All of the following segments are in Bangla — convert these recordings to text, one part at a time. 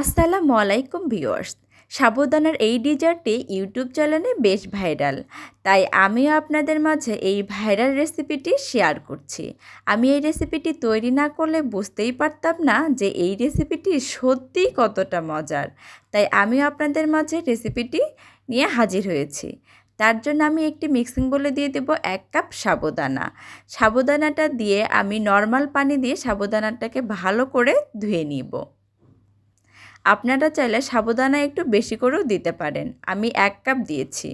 আসসালামু আলাইকুম ভিউয়ার্স। সাবুদানার এই ডিজার্টটি ইউটিউব চ্যানেলে বেশ ভাইরাল। তাই আমিও আপনাদের মাঝে এই ভাইরাল রেসিপিটি শেয়ার করছি। আমি এই রেসিপিটি তৈরি না করলে বুঝতেই পারতাম না যে এই রেসিপিটি সত্যিই কতটা মজার। তাই আমিও আপনাদের মাঝে রেসিপিটি নিয়ে হাজির হয়েছি। তার জন্য আমি একটি মিক্সিং বলে দিয়ে দেব এক কাপ সাবুদানা সাবুদানাটা দিয়ে আমি নর্মাল পানি দিয়ে সাবুদানাটাকে ভালো করে ধুয়ে নিব। আপনারা চাইলে সাবুদানা একটু বেশি করেও দিতে পারেন। আমি এক কাপ দিয়েছি।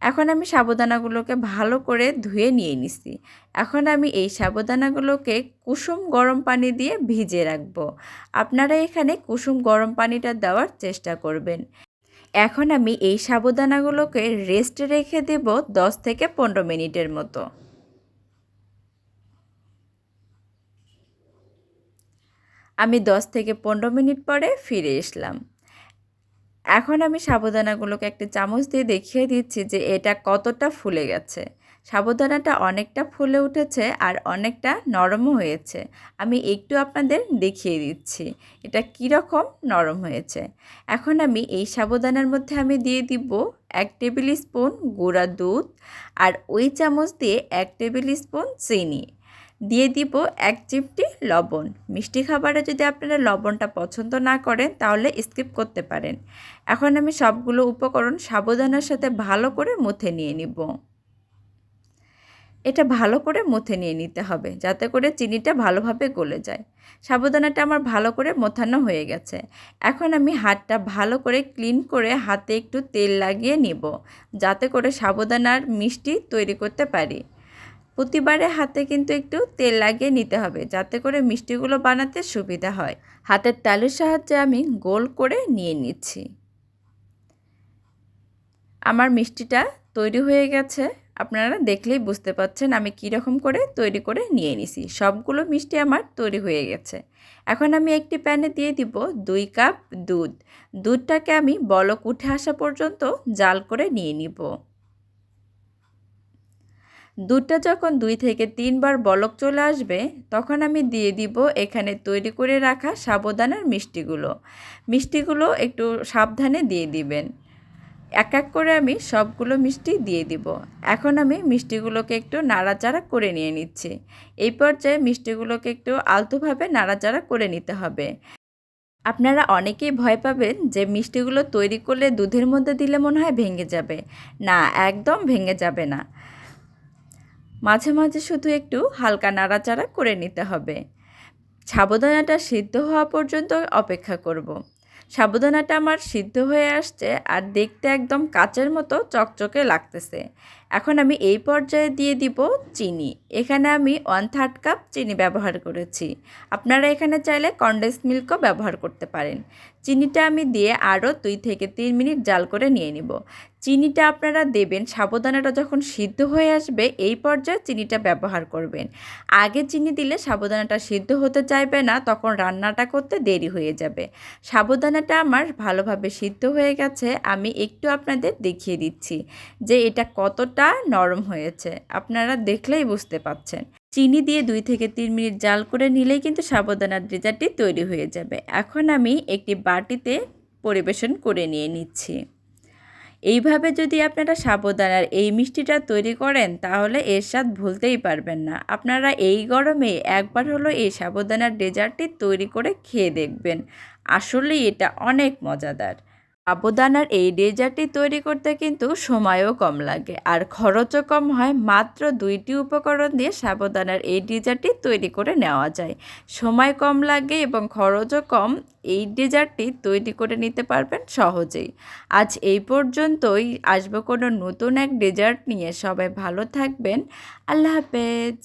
এখন আমি সাবুদানাগুলোকে ভালো করে ধুয়ে নিয়ে নিছি। এখন আমি এই সাবুদানাগুলোকে কুসুম গরম পানি দিয়ে ভিজে রাখব। আপনারা এখানে কুসুম গরম পানিটা দেওয়ার চেষ্টা করবেন। এখন আমি এই সাবুদানাগুলোকে রেস্টে রেখে দেব দশ থেকে পনেরো মিনিটের মতো। আমি দশ থেকে পনেরো মিনিট পরে ফিরে এসলাম। এখন আমি সাবুদানাগুলোকে একটা চামচ দিয়ে দেখিয়ে দিচ্ছি যে এটা কতটা ফুলে গেছে। সাবুদানাটা অনেকটা ফুলে উঠেছে আর অনেকটা নরমও হয়েছে। আমি একটু আপনাদের দেখিয়ে দিচ্ছি, এটা কীরকম নরম হয়েছে। এখন আমি এই সাবুদানার মধ্যে আমি দিয়ে দিব এক টেবিল স্পুন গুঁড়া দুধ আর ওই চামচ দিয়ে এক টেবিল স্পুন চিনি। দিয়ে দিব এক চিমটি লবণ। মিষ্টি খাবারে যদি আপনারা লবণটা পছন্দ না করেন, তাহলে স্কিপ করতে পারেন। এখন আমি সবগুলো উপকরণ সাবধানের সাথে ভালো করে মুথে নিয়ে নিব। এটা ভালো করে মুথে নিয়ে নিতে হবে, যাতে করে চিনিটা ভালোভাবে গলে যায়। সাবুদানাটা আমার ভালো করে মোথানো হয়ে গেছে। এখন আমি হাতটা ভালো করে ক্লিন করে হাতে একটু তেল লাগিয়ে নিব, যাতে করে সাবুদানার মিষ্টি তৈরি করতে পারি। প্রতিবারে হাতে কিন্তু একটু তেল লাগিয়ে নিতে হবে, যাতে করে মিষ্টিগুলো বানাতে সুবিধা হয়। হাতের তালুর সাহায্যে আমি গোল করে নিয়ে নিচ্ছি। আমার মিষ্টিটা তৈরি হয়ে গেছে। আপনারা দেখলেই বুঝতে পাচ্ছেন আমি কীরকম করে তৈরি করে নিয়ে নিছি। সবগুলো মিষ্টি আমার তৈরি হয়ে গেছে। এখন আমি একটি প্যানে দিয়ে দিব দুই কাপ দুধ। দুধটাকে আমি বলক উঠে আসা পর্যন্ত জাল করে নিয়ে নিব। দুধটা যখন দুই থেকে তিনবার বলক চলে আসবে, তখন আমি দিয়ে দিব এখানে তৈরি করে রাখা সাবধানের মিষ্টিগুলো। মিষ্টিগুলো একটু সাবধানে দিয়ে দিবেন। এক এক করে আমি সবগুলো মিষ্টি দিয়ে দিব। এখন আমি মিষ্টিগুলোকে একটু নাড়াচাড়া করে নিয়ে নিচ্ছি। এই পর্যায়ে মিষ্টিগুলোকে একটু আলতোভাবে নাড়াচাড়া করে নিতে হবে। আপনারা অনেকেই ভয় পাবেন যে মিষ্টিগুলো তৈরি করলে দুধের মধ্যে দিলে মনে হয় ভেঙে যাবে। না, একদম ভেঙে যাবে না। মাঝে মাঝে শুধু একটু হালকা নাড়াচাড়া করে নিতে হবে। সাবধানাটা সিদ্ধ হওয়া পর্যন্ত অপেক্ষা করব। সাবুদানাটা আমার সিদ্ধ হয়ে আসছে আর দেখতে একদম কাচের মতো চকচকে লাগতেছে। এখন আমি এই পর্যায়ে দিয়ে দিব চিনি। এখানে আমি ওয়ান থার্ড কাপ চিনি ব্যবহার করেছি। আপনারা এখানে চাইলে কন্ডেন্স মিল্কও ব্যবহার করতে পারেন। চিনিটা আমি দিয়ে আরও দুই থেকে তিন মিনিট জাল করে নিয়ে নিব। চিনিটা আপনারা দেবেন, সাবধানাটা যখন সিদ্ধ হয়ে আসবে, এই পর্যায়ে চিনিটা ব্যবহার করবেন। আগে চিনি দিলে সাবধানাটা সিদ্ধ হতে চাইবে না, তখন রান্নাটা করতে দেরি হয়ে যাবে। সাবধানাটা আমার ভালোভাবে সিদ্ধ হয়ে গেছে, আমি একটু আপনাদের দেখিয়ে দিচ্ছি যে এটা কতটা নরম হয়েছে। আপনারা দেখলেই বুঝতে পাচ্ছেন। চিনি দিয়ে দুই থেকে তিন মিনিট জাল করে নিলেই কিন্তু সাবধানার ডেজার্টটি তৈরি হয়ে যাবে। এখন আমি একটি বাটিতে পরিবেশন করে নিয়ে নিচ্ছি। এইভাবে যদি আপনারা সাবধানার এই মিষ্টিটা তৈরি করেন, তাহলে এর স্বাদ ভুলতেই পারবেন না। আপনারা এই গরমে একবার হলো এই সাবধানার ডেজার্টটি তৈরি করে খেয়ে দেখবেন। আসলেই এটা অনেক মজাদার। সাবুদানার এই ডেজার্টটি তৈরি করতে কিন্তু সময়ও কম লাগে। আর খরচও কম হয়, মাত্র দুইটি উপকরণ দিয়ে সাবুদানার এই ডেজার্টটি তৈরি করে নেওয়া যায়। সময় কম লাগে এবং খরচও কম, এই ডেজার্টটি তৈরি করে নিতে পারবেন সহজেই। আজ এই পর্যন্তই। আসব কোনো নতুন এক ডেজার্ট নিয়ে। সবাই ভালো থাকবেন। আল্লাহ হাফেজ।